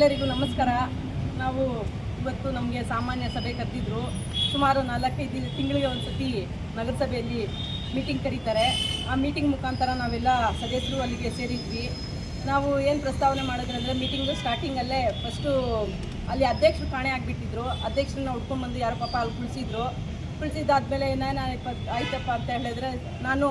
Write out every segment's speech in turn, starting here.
ಎಲ್ಲರಿಗೂ ನಮಸ್ಕಾರ. ನಾವು ಇವತ್ತು ನಮಗೆ ಸಾಮಾನ್ಯ ಸಭೆ ಕರೆದಿದ್ರು. ಸುಮಾರು ನಾಲ್ಕೈದು ತಿಂಗಳಿಗೆ ಒಂದು ಸತಿ ನಗರಸಭೆಯಲ್ಲಿ ಮೀಟಿಂಗ್ ಕರೀತಾರೆ. ಆ ಮೀಟಿಂಗ್ ಮುಖಾಂತರ ನಾವೆಲ್ಲ ಸದಸ್ಯರು ಅಲ್ಲಿಗೆ ಸೇರಿದ್ವಿ. ನಾವು ಏನು ಪ್ರಸ್ತಾವನೆ ಮಾಡಿದ್ರೆ ಅಂದರೆ ಮೀಟಿಂಗು ಸ್ಟಾರ್ಟಿಂಗಲ್ಲೇ ಫಸ್ಟು ಅಲ್ಲಿ ಅಧ್ಯಕ್ಷರು ಕಾಣೆ ಆಗಿಬಿಟ್ಟಿದ್ರು. ಅಧ್ಯಕ್ಷರನ್ನ ಹುಡ್ಕೊಂಡ್ಬಂದು ಯಾರೋ ಪಾಪ ಅಲ್ಲಿ ಕುಳಿಸಿದ್ರು. ಕುಳಿಸಿದ್ದಾದಮೇಲೆ ನಾನು ಆಯ್ತಪ್ಪ ಅಂತ ಹೇಳಿದ್ರೆ ನಾನು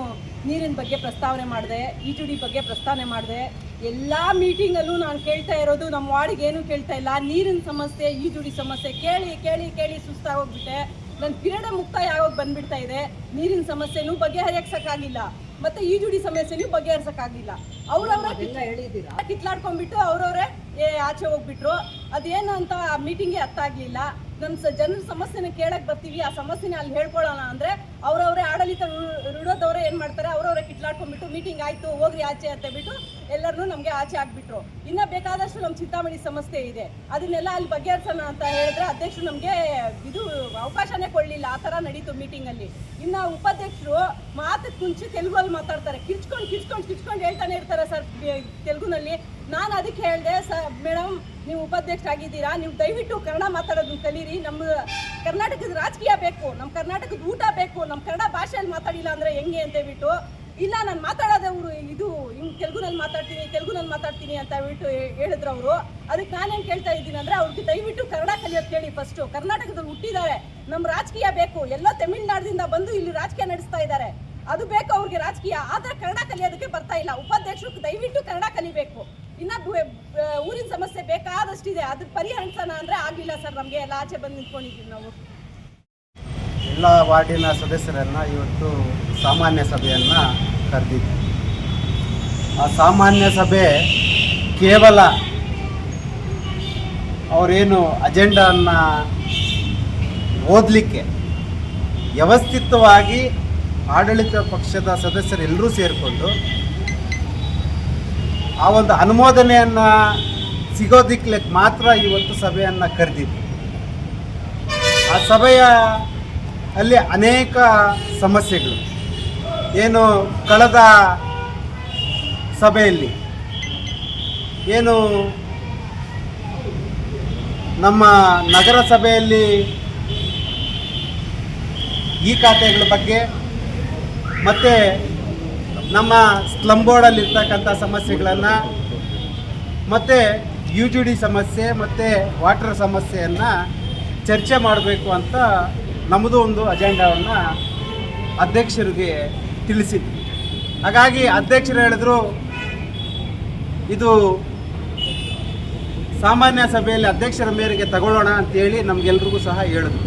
ನೀರಿನ ಬಗ್ಗೆ ಪ್ರಸ್ತಾವನೆ ಮಾಡಿದೆ, ಈಜುಡಿ ಬಗ್ಗೆ ಪ್ರಸ್ತಾವನೆ ಮಾಡಿದೆ. ಎಲ್ಲ ಮೀಟಿಂಗಲ್ಲೂ ನಾನು ಕೇಳ್ತಾ ಇರೋದು ನಮ್ಮ ವಾರ್ಡಿಗೆ ಏನೂ ಕೇಳ್ತಾ ಇಲ್ಲ. ನೀರಿನ ಸಮಸ್ಯೆ ಈಜುಡಿ ಸಮಸ್ಯೆ ಕೇಳಿ ಕೇಳಿ ಕೇಳಿ ಸುಸ್ತಾಗೋಗ್ಬಿಟ್ಟೆ ನನ್ನ ಕಿರಣ ಮುಕ್ತಾಯ ಆಗೋಗಿ ಬಂದ್ಬಿಡ್ತಾ ಇದೆ. ನೀರಿನ ಸಮಸ್ಯೆನೂ ಬಗೆಹರಿಯಕ್ಕಾಗಿಲ್ಲ ಮತ್ತೆ ಈಜುಡಿ ಸಮಸ್ಯೆನೂ ಬಗೆಹರಿಸೋಕ್ಕಾಗಿಲ್ಲ. ಅವ್ರವ್ರ ಕಿತ್ಲಾಡ್ಕೊಂಡ್ಬಿಟ್ಟು ಅವ್ರವ್ರೆ ಆಚೆ ಹೋಗ್ಬಿಟ್ರು. ಅದೇನು ಅಂತ ಆ ಮೀಟಿಂಗ್ಗೆ ಅರ್ಥ ಆಗ್ಲಿಲ್ಲ ನಮ್ಮ ಸ ಜನರ ಸಮಸ್ಯೆನ ಕೇಳಕ್ ಬರ್ತೀವಿ, ಆ ಸಮಸ್ಯೆನ ಅಲ್ಲಿ ಹೇಳ್ಕೊಳ್ಳೋಣ ಅಂದರೆ ಅವರವರೇ ಆಡಳಿತ ರುಡೋದವ್ರೆ ಏನು ಮಾಡ್ತಾರೆ? ಅವರವರೇ ಕಿಟ್ಲಾಡ್ಕೊಂಡ್ಬಿಟ್ಟು ಮೀಟಿಂಗ್ ಆಯಿತು, ಹೋಗ್ರಿ ಆಚೆ ಅಂತ ಬಿಟ್ಟು ಎಲ್ಲರನ್ನೂ ನಮಗೆ ಆಚೆ ಆಗ್ಬಿಟ್ರು. ಇನ್ನು ಬೇಕಾದಷ್ಟು ನಮ್ಮ ಚಿಂತಾಮಣಿ ಸಮಸ್ಯೆ ಇದೆ. ಅದನ್ನೆಲ್ಲ ಅಲ್ಲಿ ಬಗೆಹರಿಸೋಣ ಅಂತ ಹೇಳಿದ್ರೆ ಅಧ್ಯಕ್ಷರು ನಮಗೆ ಇದು ಅವಕಾಶನೇ ಕೊಡಲಿಲ್ಲ. ಆ ಥರ ನಡೀತು ಮೀಟಿಂಗಲ್ಲಿ ಇನ್ನು ಉಪಾಧ್ಯಕ್ಷರು ಮಾತು ಮುಂಚೆ ತೆಲುಗಲ್ಲಿ ಮಾತಾಡ್ತಾರೆ. ಕಿರ್ಚ್ಕೊಂಡು ಕಿರ್ಚ್ಕೊಂಡು ಕಿರ್ಚ್ಕೊಂಡು ಹೇಳ್ತಾನೆ ಇರ್ತಾರೆ ಸರ್ ತೆಲುಗುನಲ್ಲಿ. ನಾನು ಅದಕ್ಕೆ ಹೇಳಿದೆ, ಸ ಮೇಡಮ್ ನೀವು ಉಪಾಧ್ಯಕ್ಷರಾಗಿದ್ದೀರಾ? ನೀವು ದಯವಿಟ್ಟು ಕನ್ನಡ ಮಾತಾಡೋದನ್ನ ಕಲೀರಿ. ನಮ್ಮ ಕರ್ನಾಟಕದ ರಾಜಕೀಯ ಬೇಕು, ನಮ್ಮ ಕರ್ನಾಟಕದ ಊಟ ಬೇಕು, ನಮ್ಮ ಕನ್ನಡ ಭಾಷೆಯಲ್ಲಿ ಮಾತಾಡಿಲ್ಲ ಅಂದರೆ ಹೆಂಗೆ? ಅಂತ ಹೇಳ್ಬಿಟ್ಟು, ಇಲ್ಲ, ನಾನು ಮಾತಾಡೋದವರು ಇದು ಹಿಂಗೆ ತೆಲುಗುನಲ್ಲಿ ಮಾತಾಡ್ತೀನಿ ತೆಲುಗುನಲ್ಲಿ ಮಾತಾಡ್ತೀನಿ ಅಂತ ಹೇಳ್ಬಿಟ್ಟು ಹೇಳಿದ್ರು ಅವರು. ಅದಕ್ಕೆ ನಾನೇನು ಕೇಳ್ತಾ ಇದ್ದೀನಿ ಅಂದರೆ, ಅವ್ರಿಗೆ ದಯವಿಟ್ಟು ಕನ್ನಡ ಕಲಿಯೋದು ಕೇಳಿ ಫಸ್ಟು ಕರ್ನಾಟಕದಲ್ಲಿ ಹುಟ್ಟಿದ್ದಾರೆ. ನಮ್ಮ ರಾಜಕೀಯ ಬೇಕು. ಎಲ್ಲ ತಮಿಳ್ನಾಡಿನಿಂದ ಬಂದು ಇಲ್ಲಿ ರಾಜಕೀಯ ನಡೆಸ್ತಾ ಇದ್ದಾರೆ. ಅದು ಬೇಕು ಅವ್ರಿಗೆ ರಾಜಕೀಯ. ಆದರೆ ಕನ್ನಡ ಕಲಿಯೋದಕ್ಕೆ ಬರ್ತಾ ಇಲ್ಲ. ಉಪಾಧ್ಯಕ್ಷರು ದಯವಿಟ್ಟು ಕನ್ನಡ ಕಲಿಬೇಕು. ಇನ್ನ ಊರಿನ ಸಮಸ್ಯೆ ಬೇಕಾದಷ್ಟಿದೆ. ಅದ್ರ ಪರಿಹರಿಸೋಣ ಅಂದ್ರೆ ಆಗಿಲ್ಲ ಸರ್. ನಮಗೆ ಎಲ್ಲ ಆಚೆ ಬಂದು ನಿಂತ್ಕೊಂಡಿದ್ದೀವಿ ನಾವು. ಎಲ್ಲ ವಾರ್ಡಿನ ಸದಸ್ಯರನ್ನು ಇವತ್ತು ಸಾಮಾನ್ಯ ಸಭೆಯನ್ನು ಕರೆದಿದ್ದೆ ಆ ಸಾಮಾನ್ಯ ಸಭೆ ಕೇವಲ ಅವರೇನು ಅಜೆಂಡನ್ನು ಓದಲಿಕ್ಕೆ ವ್ಯವಸ್ಥಿತವಾಗಿ ಆಡಳಿತ ಪಕ್ಷದ ಸದಸ್ಯರೆಲ್ಲರೂ ಸೇರಿಕೊಂಡು ಆ ಒಂದು ಅನುಮೋದನೆಯನ್ನು ಸಿಗೋದಿಕ್ಕೆ ಮಾತ್ರ ಇವತ್ತು ಸಭೆಯನ್ನು ಕರೆದಿದ್ವಿ ಆ ಸಭೆಯ ಅಲ್ಲಿ ಅನೇಕ ಸಮಸ್ಯೆಗಳು. ಏನು ಕಳೆದ ಸಭೆಯಲ್ಲಿ ಏನು ನಮ್ಮ ನಗರಸಭೆಯಲ್ಲಿ ಈ ಖಾತೆಗಳ ಬಗ್ಗೆ ಮತ್ತು ನಮ್ಮ ಸ್ಲಮ್ ಬೋರ್ಡಲ್ಲಿರ್ತಕ್ಕಂಥ ಸಮಸ್ಯೆಗಳನ್ನು ಮತ್ತು ಯು ಜಿ ಡಿ ಸಮಸ್ಯೆ ಮತ್ತು ವಾಟರ್ ಸಮಸ್ಯೆಯನ್ನು ಚರ್ಚೆ ಮಾಡಬೇಕು ಅಂತ ನಮ್ಮದು ಒಂದು ಅಜೆಂಡಾವನ್ನು ಅಧ್ಯಕ್ಷರಿಗೆ ತಿಳಿಸಿದ್ವಿ. ಹಾಗಾಗಿ ಅಧ್ಯಕ್ಷರು ಹೇಳಿದ್ರು, ಇದು ಸಾಮಾನ್ಯ ಸಭೆಯಲ್ಲಿ ಅಧ್ಯಕ್ಷರ ಮೇರೆಗೆ ತಗೊಳ್ಳೋಣ ಅಂತೇಳಿ ನಮಗೆಲ್ರಿಗೂ ಸಹ ಹೇಳಿದ್ರು.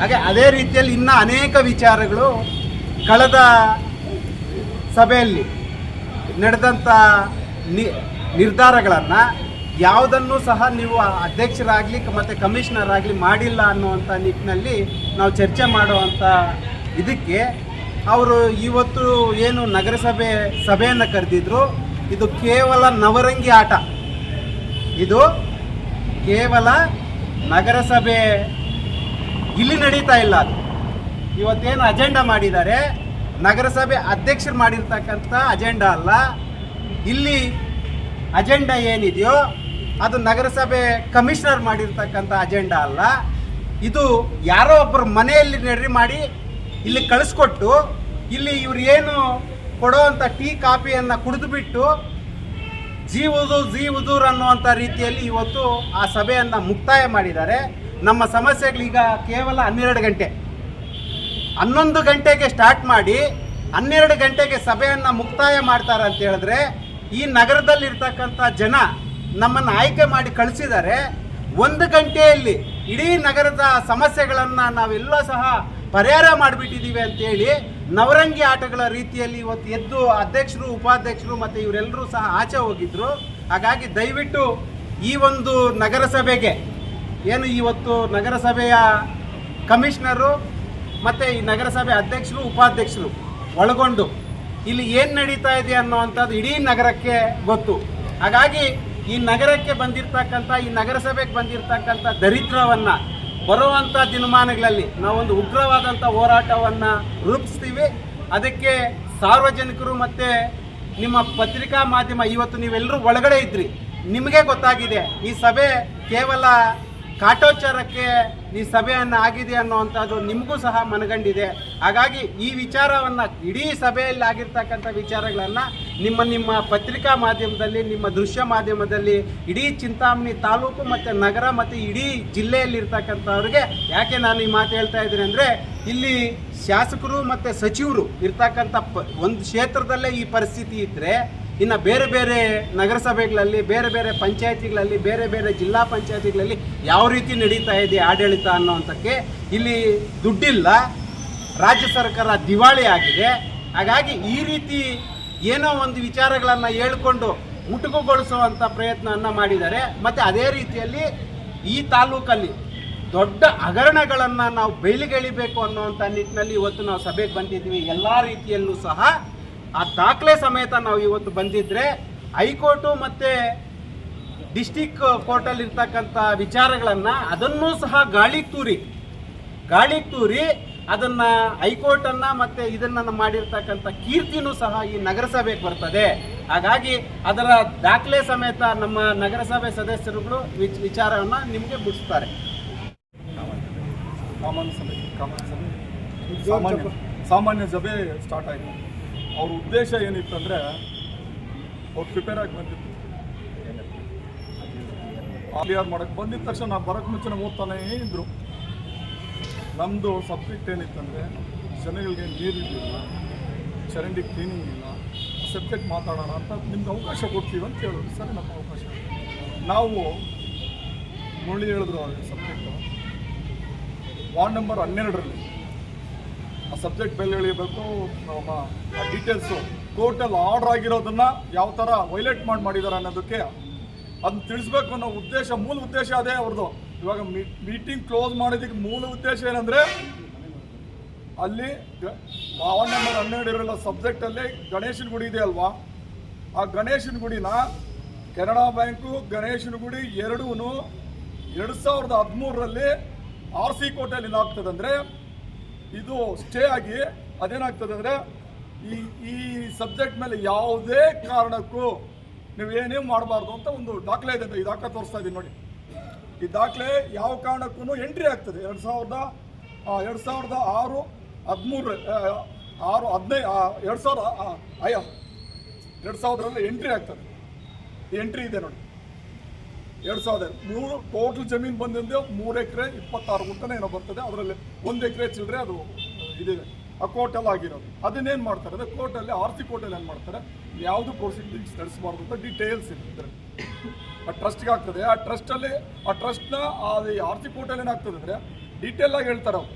ಹಾಗೆ ಅದೇ ರೀತಿಯಲ್ಲಿ ಇನ್ನೂ ಅನೇಕ ವಿಚಾರಗಳು ಕಳೆದ ಸಭೆಯಲ್ಲಿ ನಡೆದಂಥ ನಿ, ನಿರ್ಧಾರಗಳನ್ನು ಯಾವುದನ್ನು ಸಹ ನೀವು ಅಧ್ಯಕ್ಷರಾಗಲಿ ಮತ್ತು ಕಮಿಷನರ್ ಆಗಲಿ ಮಾಡಿಲ್ಲ ಅನ್ನುವಂಥ ನಿಟ್ಟಿನಲ್ಲಿ ನಾವು ಚರ್ಚೆ ಮಾಡುವಂಥ ಇದಕ್ಕೆ ಅವರು ಇವತ್ತು ಏನು ನಗರಸಭೆ ಸಭೆಯನ್ನು ಕರೆದಿದ್ರು. ಇದು ಕೇವಲ ನವರಂಗಿ ಆಟ. ಇದು ಕೇವಲ ನಗರಸಭೆ ಇಲ್ಲಿ ನಡೀತಾ ಇಲ್ಲ ಅದು. ಇವತ್ತೇನು ಅಜೆಂಡಾ ಮಾಡಿದ್ದಾರೆ. ನಗರಸಭೆ ಅಧ್ಯಕ್ಷರು ಮಾಡಿರ್ತಕ್ಕಂಥ ಅಜೆಂಡಾ ಅಲ್ಲ. ಇಲ್ಲಿ ಅಜೆಂಡಾ ಏನಿದೆಯೋ ಅದು ನಗರಸಭೆ ಕಮಿಷನರ್ ಮಾಡಿರ್ತಕ್ಕಂಥ ಅಜೆಂಡಾ ಅಲ್ಲ. ಇದು ಯಾರೋ ಒಬ್ಬರು ಮನೆಯಲ್ಲಿ ನೆಡ್ರಿ ಮಾಡಿ ಇಲ್ಲಿ ಕಳಿಸ್ಕೊಟ್ಟು ಇಲ್ಲಿ ಇವ್ರು ಏನು ಕೊಡೋವಂಥ ಟೀ ಕಾಫಿಯನ್ನು ಕುಡಿದುಬಿಟ್ಟು ಬಿಟ್ಟು ಜೀವದು ಜೀ ಉದೂರ್ ಅನ್ನುವಂಥ ರೀತಿಯಲ್ಲಿ ಇವತ್ತು ಆ ಸಭೆಯನ್ನು ಮುಕ್ತಾಯ ಮಾಡಿದ್ದಾರೆ. ನಮ್ಮ ಸಮಸ್ಯೆಗಳೀಗ ಕೇವಲ ಹನ್ನೆರಡು ಗಂಟೆ. ಹನ್ನೊಂದು ಗಂಟೆಗೆ ಸ್ಟಾರ್ಟ್ ಮಾಡಿ ಹನ್ನೆರಡು ಗಂಟೆಗೆ ಸಭೆಯನ್ನು ಮುಕ್ತಾಯ ಮಾಡ್ತಾರೆ ಅಂತ ಹೇಳಿದ್ರೆ, ಈ ನಗರದಲ್ಲಿರ್ತಕ್ಕಂಥ ಜನ ನಮ್ಮನ್ನು ಆಯ್ಕೆ ಮಾಡಿ ಕಳಿಸಿದ್ದಾರೆ. ಒಂದು ಗಂಟೆಯಲ್ಲಿ ಇಡೀ ನಗರದ ಸಮಸ್ಯೆಗಳನ್ನು ನಾವೆಲ್ಲ ಸಹ ಪರಿಹಾರ ಮಾಡಿಬಿಟ್ಟಿದ್ದೀವಿ ಅಂತೇಳಿ ನವರಂಗಿ ಆಟಗಳ ರೀತಿಯಲ್ಲಿ ಇವತ್ತು ಎದ್ದು ಅಧ್ಯಕ್ಷರು, ಉಪಾಧ್ಯಕ್ಷರು ಮತ್ತು ಇವರೆಲ್ಲರೂ ಸಹ ಆಚೆ ಹೋಗಿದ್ರು. ಹಾಗಾಗಿ ದಯವಿಟ್ಟು ಈ ಒಂದು ನಗರಸಭೆಗೆ, ಏನು ಇವತ್ತು ನಗರಸಭೆಯ ಕಮಿಷನರು ಮತ್ತು ಈ ನಗರಸಭೆ ಅಧ್ಯಕ್ಷರು, ಉಪಾಧ್ಯಕ್ಷರು ಒಳಗೊಂಡು. ಇಲ್ಲಿ ಏನು ನಡೀತಾ ಇದೆ ಅನ್ನೋವಂಥದ್ದು ಇಡೀ ನಗರಕ್ಕೆ ಗೊತ್ತು. ಹಾಗಾಗಿ ಈ ನಗರಕ್ಕೆ ಬಂದಿರತಕ್ಕಂಥ, ಈ ನಗರಸಭೆಗೆ ಬಂದಿರತಕ್ಕಂಥ ದರಿದ್ರವನ್ನು, ಬರುವಂಥ ದಿನಮಾನಗಳಲ್ಲಿ ನಾವೊಂದು ಉಗ್ರವಾದಂಥ ಹೋರಾಟವನ್ನು ರೂಪಿಸ್ತೀವಿ. ಅದಕ್ಕೆ ಸಾರ್ವಜನಿಕರು ಮತ್ತು ನಿಮ್ಮ ಪತ್ರಿಕಾ ಮಾಧ್ಯಮ, ಇವತ್ತು ನೀವೆಲ್ಲರೂ ಒಳಗಡೆ ಇದ್ರಿ. ನಿಮಗೆ ಗೊತ್ತಾಗಿದೆ, ಈ ಸಭೆ ಕೇವಲ ಕಾಟೋಚ್ಚಾರಕ್ಕೆ ಈ ಸಭೆಯನ್ನು ಆಗಿದೆ ಅನ್ನುವಂಥದ್ದು ನಿಮಗೂ ಸಹ ಮನಗಂಡಿದೆ. ಹಾಗಾಗಿ ಈ ವಿಚಾರವನ್ನು ಇಡೀ ಸಭೆಯಲ್ಲಿ ಆಗಿರ್ತಕ್ಕಂಥ ವಿಚಾರಗಳನ್ನು ನಿಮ್ಮ ನಿಮ್ಮ ಪತ್ರಿಕಾ ಮಾಧ್ಯಮದಲ್ಲಿ, ನಿಮ್ಮ ದೃಶ್ಯ ಮಾಧ್ಯಮದಲ್ಲಿ, ಇಡೀ ಚಿಂತಾಮಣಿ ತಾಲೂಕು ಮತ್ತು ನಗರ ಮತ್ತು ಇಡೀ ಜಿಲ್ಲೆಯಲ್ಲಿರ್ತಕ್ಕಂಥವ್ರಿಗೆ ಯಾಕೆ ನಾನು ಈ ಮಾತು ಹೇಳ್ತಾ ಇದ್ದೀನಿ ಅಂದರೆ ಇಲ್ಲಿ ಶಾಸಕರು ಮತ್ತು ಸಚಿವರು ಇರ್ತಕ್ಕಂಥ ಒಂದು ಕ್ಷೇತ್ರದಲ್ಲೇ ಈ ಪರಿಸ್ಥಿತಿ ಇದ್ದರೆ ಇನ್ನು ಬೇರೆ ಬೇರೆ ನಗರಸಭೆಗಳಲ್ಲಿ, ಬೇರೆ ಬೇರೆ ಪಂಚಾಯತಿಗಳಲ್ಲಿ, ಬೇರೆ ಬೇರೆ ಜಿಲ್ಲಾ ಪಂಚಾಯತಿಗಳಲ್ಲಿ ಯಾವ ರೀತಿ ನಡೀತಾ ಇದೆ ಆಡಳಿತ ಅನ್ನೋವಂಥಕ್ಕೆ ಇಲ್ಲಿ ದುಡ್ಡಿಲ್ಲ. ರಾಜ್ಯ ಸರ್ಕಾರ ದಿವಾಳಿ ಆಗಿದೆ. ಹಾಗಾಗಿ ಈ ರೀತಿ ಏನೋ ಒಂದು ವಿಚಾರಗಳನ್ನು ಹೇಳ್ಕೊಂಡು ಮುಟುಕುಗೊಳಿಸುವಂಥ ಪ್ರಯತ್ನವನ್ನು ಮಾಡಿದ್ದಾರೆ. ಮತ್ತು ಅದೇ ರೀತಿಯಲ್ಲಿ ಈ ತಾಲೂಕಲ್ಲಿ ದೊಡ್ಡ ಹಗರಣಗಳನ್ನು ನಾವು ಬಯಲಿಗೆಳಿಬೇಕು ಅನ್ನೋವಂಥ ನಿಟ್ಟಿನಲ್ಲಿ ಇವತ್ತು ನಾವು ಸಭೆಗೆ ಬಂದಿದ್ದೀವಿ. ಎಲ್ಲ ರೀತಿಯಲ್ಲೂ ಸಹ ಆ ದಾಖಲೆ ಸಮೇತ ನಾವು ಇವತ್ತು ಬಂದಿದ್ರೆ ಹೈಕೋರ್ಟು ಮತ್ತು ಡಿಸ್ಟಿಕ್ ಕೋರ್ಟಲ್ಲಿ ಇರ್ತಕ್ಕಂಥ ವಿಚಾರಗಳನ್ನು ಅದನ್ನೂ ಸಹ ಗಾಳಿ ತೂರಿ. ಗಾಳಿ ತೂರಿ ಅದನ್ನ ಹೈಕೋರ್ಟನ್ನು ಮತ್ತೆ ಇದನ್ನು ಮಾಡಿರ್ತಕ್ಕಂಥ ಕೀರ್ತಿನೂ ಸಹ ಈ ನಗರಸಭೆಗೆ ಬರ್ತದೆ. ಹಾಗಾಗಿ ಅದರ ದಾಖಲೆ ಸಮೇತ ನಮ್ಮ ನಗರಸಭೆ ಸದಸ್ಯರುಗಳು ವಿಚ್- ವಿಚಾರವನ್ನ ನಿಮಗೆ ಬಿಡಿಸ್ತಾರೆ ಸಾಮಾನ್ಯ ಸಭೆ ಸಾಮಾನ್ಯ ಸಭೆ ಸ್ಟಾರ್ಟ್ ಆಯಿತು. ಅವ್ರ ಉದ್ದೇಶ ಏನಿತ್ತಂದರೆ ಅವ್ರು ಪ್ರಿಪೇರ್ ಆಗಿ ಬಂದಿತ್ತು ಕ್ಲಿಯರ್ ಮಾಡಕ್ಕೆ ಬಂದಿದ ತಕ್ಷಣ ನಾವು ಬರೋಕ್ಕೆ ಮುಂಚೆ ಓದ್ತಾನೇ ಇದ್ರು. ನಮ್ಮದು ಸಬ್ಜೆಕ್ಟ್ ಏನಿತ್ತಂದರೆ ಜನಗಳಿಗೆ ನೀರಿರಲಿಲ್ಲ ಚರಂಡಿ ಕ್ಲೀನಿಂಗ್ ಇಲ್ಲ ಸಬ್ಜೆಕ್ಟ್ ಮಾತಾಡೋಣ ಅಂತ ನಿಮ್ಗೆ ಅವಕಾಶ ಕೊಡ್ತೀವಿ ಅಂತ ಹೇಳೋದು. ಸರಿ ನಮ್ಮ ಅವಕಾಶ ನಾವು ಮುಳ್ಳಿ ಹೇಳಿದ್ರು ಅವ್ರಿಗೆ ಸಬ್ಜೆಕ್ಟು ವಾರ್ಡ್ ನಂಬರ್ ಹನ್ನೆರಡರಲ್ಲಿ. ಆ ಸಬ್ಜೆಕ್ಟ್ ಬೆಲೆ ಎಳಿಬೇಕು ಆ ಡೀಟೇಲ್ಸು ಕೋರ್ಟಲ್ಲಿ ಆರ್ಡರ್ ಆಗಿರೋದನ್ನ ಯಾವ ಥರ ವೈಲೇಟ್ ಮಾಡಿ ಮಾಡಿದ್ದಾರೆ ಅನ್ನೋದಕ್ಕೆ ಅದನ್ನ ತಿಳಿಸ್ಬೇಕು ಅನ್ನೋ ಉದ್ದೇಶ, ಮೂಲ ಉದ್ದೇಶ ಅದೇ ಅವ್ರದ್ದು ಇವಾಗ ಮೀಟಿಂಗ್ ಕ್ಲೋಸ್ ಮಾಡೋದಕ್ಕೆ ಮೂಲ ಉದ್ದೇಶ ಏನಂದರೆ ಅಲ್ಲಿ ವಾರ್ಡ್ ನಂಬರ್ ಹನ್ನೆರಡು ಇರೋಲ್ಲ ಸಬ್ಜೆಕ್ಟಲ್ಲಿ ಗಣೇಶನ ಗುಡಿ ಇದೆ ಅಲ್ವಾ? ಆ ಗಣೇಶನ ಗುಡಿನ ಕೆನಡಾ ಬ್ಯಾಂಕು, ಗಣೇಶನ ಗುಡಿ ಎರಡೂ ಎರಡು ಸಾವಿರದ ಹದಿಮೂರರಲ್ಲಿ ಆರ್ ಸಿ ಕೋಟೆಯಲ್ಲಿ ಏನಾಗ್ತದೆ ಅಂದರೆ ಇದು ಸ್ಟೇ ಆಗಿ ಅದೇನಾಗ್ತದೆ ಅಂದರೆ ಈ ಈ ಸಬ್ಜೆಕ್ಟ್ ಮೇಲೆ ಯಾವುದೇ ಕಾರಣಕ್ಕೂ ನೀವು ಏನೇ ಮಾಡಬಾರ್ದು ಅಂತ ಒಂದು ದಾಖಲೆ ಇದೆ ಈ ದಾಖಲೆ ತೋರಿಸ್ತಾ ಇದ್ದೀನಿ ನೋಡಿ. ಈ ದಾಖಲೆ ಯಾವ ಕಾರಣಕ್ಕೂ ಎಂಟ್ರಿ ಆಗ್ತದೆ. ಎರಡು ಸಾವಿರದ ಎರಡು ಸಾವಿರದ ಆರು, ಹದಿಮೂರು ಆರು ಹದಿನೈದು ಎರಡು ಸಾವಿರದ ಎರಡು ಸಾವಿರದಲ್ಲಿ ಎಂಟ್ರಿ ಆಗ್ತದೆ. ಎಂಟ್ರಿ ಇದೆ ನೋಡಿ. ಎರಡು ಸಾವಿರದ ಮೂರು ಟೋಟಲ್ ಜಮೀನು ಬಂದಿದ್ದೆ ಮೂರು ಎಕರೆ, ಇಪ್ಪತ್ತಾರು ಗುಂಟನೆ ಏನೋ ಬರ್ತದೆ. ಅದರಲ್ಲಿ ಒಂದು ಎಕರೆ ಚಿಲ್ಲರೆ ಅದು ಇದಿದೆ. ಆ ಕೋರ್ಟಲ್ಲಿ ಆಗಿರೋದು. ಅದನ್ನೇನು ಮಾಡ್ತಾರೆ ಅಂದರೆ ಕೋರ್ಟಲ್ಲಿ ಆರ್ ಸಿ ಕೋರ್ಟಲ್ಲಿ ಏನು ಮಾಡ್ತಾರೆ? ಯಾವುದು ಪ್ರೊಸೀಡಿಂಗ್ಸ್ ನಡೆಸಬಾರ್ದು ಅಂತ ಡೀಟೇಲ್ಸ್ ಇರ್ತದೆ ಆ ಟ್ರಸ್ಟ್ಗೆ ಆಗ್ತದೆ ಆ ಟ್ರಸ್ಟಲ್ಲಿ ಆ ಟ್ರಸ್ಟ್ನ ಅದು ಆರ್ ಸಿ ಕೋರ್ಟಲ್ಲಿ ಏನಾಗ್ತದೆ ಅಂದರೆ ಡೀಟೇಲ್ ಆಗಿ ಹೇಳ್ತಾರೆ ಅವ್ರು.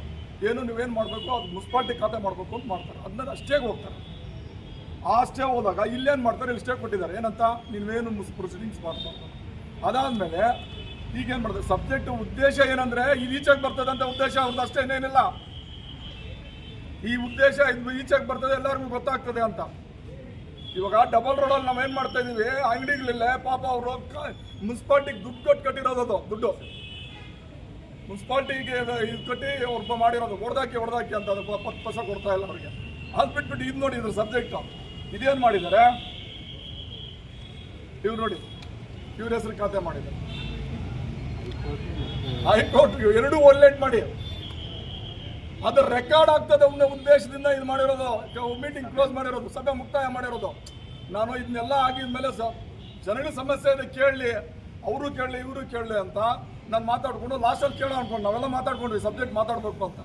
ಏನು ನೀವೇನು ಮಾಡಬೇಕು? ಅದು ಮುನ್ಸಿಪಾಲ್ಟಿ ಖಾತೆ ಮಾಡಬೇಕು ಅಂತ ಮಾಡ್ತಾರೆ. ಅದನ್ನ ಅಷ್ಟೇಗೆ ಹೋಗ್ತಾರೆ. ಆ ಸ್ಟೇ ಹೋದಾಗ ಇಲ್ಲೇನು ಮಾಡ್ತಾರೆ? ಇಲ್ಲಿ ಸ್ಟೇ ಕೊಟ್ಟಿದ್ದಾರೆ. ಏನಂತ? ನೀವೇನು ಪ್ರೊಸೀಡಿಂಗ್ಸ್ ಮಾಡಬಾರ್ದು ಅದಾದಮೇಲೆ ಈಗೇನು ಮಾಡಿದೆ? ಸಬ್ಜೆಕ್ಟ್ ಉದ್ದೇಶ ಏನಂದ್ರೆ ಈ ಈಚೆಗೆ ಬರ್ತದೆ ಅಂತ ಉದ್ದೇಶ ಅವ್ರದ್ದು ಅಷ್ಟೇ ಏನೇನಿಲ್ಲ ಈ ಉದ್ದೇಶ ಇದು ಈಚೆಗೆ ಬರ್ತದೆ ಎಲ್ಲರಿಗೂ ಗೊತ್ತಾಗ್ತದೆ ಅಂತ. ಇವಾಗ ಡಬಲ್ ರೋಡಲ್ಲಿ ಏನು ಮಾಡ್ತಾ ಇದೀವಿ? ಅಂಗಡಿಗಳಿಲ್ಲ ಪಾಪ ಅವರು ಮುನ್ಸಿಪಾಲ್ಟಿಗೆ ದುಡ್ಡು ಕೊಟ್ಟು ಕಟ್ಟಿರೋದು ದುಡ್ಡು. ಮುನ್ಸಿಪಾಲ್ಟಿಗೆ ಇದು ಕಟ್ಟಿ ಅವ್ರು ಮಾಡಿರೋದು, ಹೊಡೆದಾಕಿ ಹೊಡೆದಾಕಿ ಅಂತ ಅದು ಪತ್ತು ಪಸ ಕೊಡ್ತಾ ಇಲ್ಲ ಅವ್ರಿಗೆ. ಅದು ಬಿಟ್ಬಿಟ್ಟು ಇದು ನೋಡಿ ಇದ್ರ ಸಬ್ಜೆಕ್ಟು ಇದೇನು ಮಾಡಿದ್ದಾರೆ? ಇವ್ರು ನೋಡಿ. ಇವ್ರ ಹೆಸರು ಖಾತೆ ಮಾಡಿದ್ದಾರೆ ಹೈಕೋರ್ಟ್ ಎರಡೂ ಒಲ್ಲೇಟ್ ಮಾಡಿ. ಅದು ರೆಕಾರ್ಡ್ ಆಗ್ತದೆ ಅನ್ನೋ ಉದ್ದೇಶದಿಂದ ಇದು ಮಾಡಿರೋದು ಮೀಟಿಂಗ್ ಕ್ಲೋಸ್ ಮಾಡಿರೋದು, ಸಭೆ ಮುಕ್ತಾಯ ಮಾಡಿರೋದು. ನಾನು ಇದನ್ನೆಲ್ಲ ಆಗಿದ್ಮೇಲೆ ಸ ಜನಗಳ ಸಮಸ್ಯೆ ಇದೆ ಕೇಳಲಿ ಅವರು ಕೇಳಲಿ, ಇವರು ಕೇಳಲಿ ಅಂತ ನಾನು ಮಾತಾಡ್ಕೊಂಡು ಲಾಸ್ಟಲ್ಲಿ ಕೇಳೋ ಅನ್ಕೊಂಡು, ನಾವೆಲ್ಲ ಮಾತಾಡ್ಕೊಂಡ್ವಿ ಸಬ್ಜೆಕ್ಟ್ ಮಾತಾಡಬೇಕು ಅಂತ.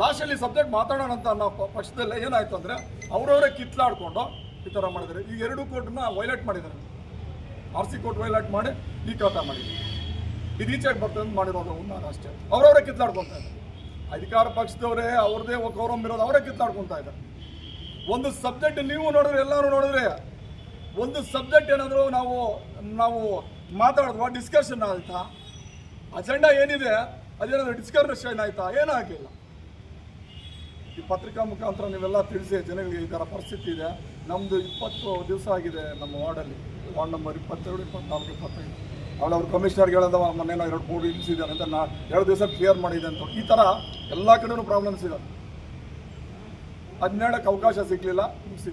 ಲಾಸ್ಟಲ್ಲಿ ಸಬ್ಜೆಕ್ಟ್ ಮಾತಾಡೋಣ ಅಂತ ನಾವು ಪಕ್ಷದಲ್ಲಿ ಏನಾಯ್ತು ಅಂದರೆ, ಅವರವರೇ ಕಿತ್ಲಾಡ್ಕೊಂಡು ಈ ಥರ ಮಾಡಿದ್ದಾರೆ ಈ ಎರಡು ಕೋರ್ಟ್ನ ವೈಲೇಟ್ ಮಾಡಿದ್ದಾರೆ. ಆರ್ ಸಿ ಕೋರ್ಟ್ ವೈಲೇಟ್ ಮಾಡಿ ಈ ಕೆಲಸ ಮಾಡಿದ್ವಿ. ಇದು ಬರ್ತದೆ ಮಾಡಿರೋದು ನಾನು ಅಷ್ಟೇ. ಅವರವರೇ ಕಿತ್ತಾಡ್ಕೊತಾ ಇದ್ದಾರೆ. ಅಧಿಕಾರ ಪಕ್ಷದವರೇ ಅವ್ರದೇ ಗೌರವ ಇರೋದು, ಅವರೇ ಕಿತ್ತಾಡ್ಕೊತಾ ಇದ್ದಾರೆ. ಒಂದು ಸಬ್ಜೆಕ್ಟ್ ನೀವು ನೋಡಿದ್ರೆ ಎಲ್ಲರೂ ನೋಡಿದ್ರೆ, ಒಂದು ಸಬ್ಜೆಕ್ಟ್ ಏನಾದರೂ ನಾವು ನಾವು ಮಾತಾಡಿದ್ವಾ ಡಿಸ್ಕಷನ್ ಆಯ್ತಾ? ಅಜೆಂಡಾ ಏನಿದೆ? ಅದೇನಾದ್ರೂ ಡಿಸ್ಕಷನ್ ಆಯ್ತಾ? ಏನೂ ಆಗಲಿಲ್ಲ ಈ ಪತ್ರಿಕಾ ಮುಖಾಂತರ ನೀವೆಲ್ಲ ತಿಳಿಸಿ, ಜನಗಳಿಗೆ ಈ ಥರ ಪರಿಸ್ಥಿತಿ ಇದೆ. ನಮ್ಮದು ಇಪ್ಪತ್ತು ದಿವಸ ಆಗಿದೆ ನಮ್ಮ ವಾರ್ಡಲ್ಲಿ. ವಾರ್ಡ್ ನಂಬರ್ ಇಪ್ಪತ್ತೆರಡು, ಇಪ್ಪತ್ನಾಲ್ಕು, ಇಪ್ಪತ್ತೈದು. ಅವಳು ಅವ್ರ ಕಮಿಷನರ್ಗೆ ಹೇಳಿದ ಮೊನ್ನೆ ನಾವು ಎರಡು ಇಲ್ಸ್ ಇದ್ದಾರೆ ಅಂತ ನಾ ಎರಡು ದಿವಸ ಕ್ಲಿಯರ್ ಮಾಡಿದೆ ಅಂತ ಈ ಥರ ಎಲ್ಲ ಕಡೆಯೂ ಪ್ರಾಬ್ಲಮ್ಸ್ ಇದೆ ಹದಿನೇಳಕ್ಕೆ ಅವಕಾಶ ಸಿಗಲಿಲ್ಲ ಅಷ್ಟೇ